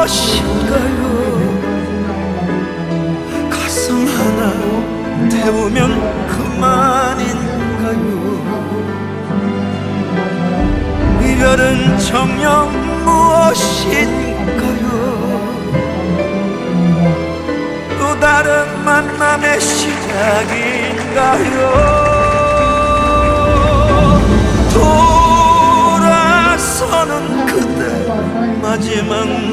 무엇인가요? 가슴 하나 태우면 그만인가요? 이별은 정녕 무엇인가요? 또 다른 만남의 시작인가요? 마지막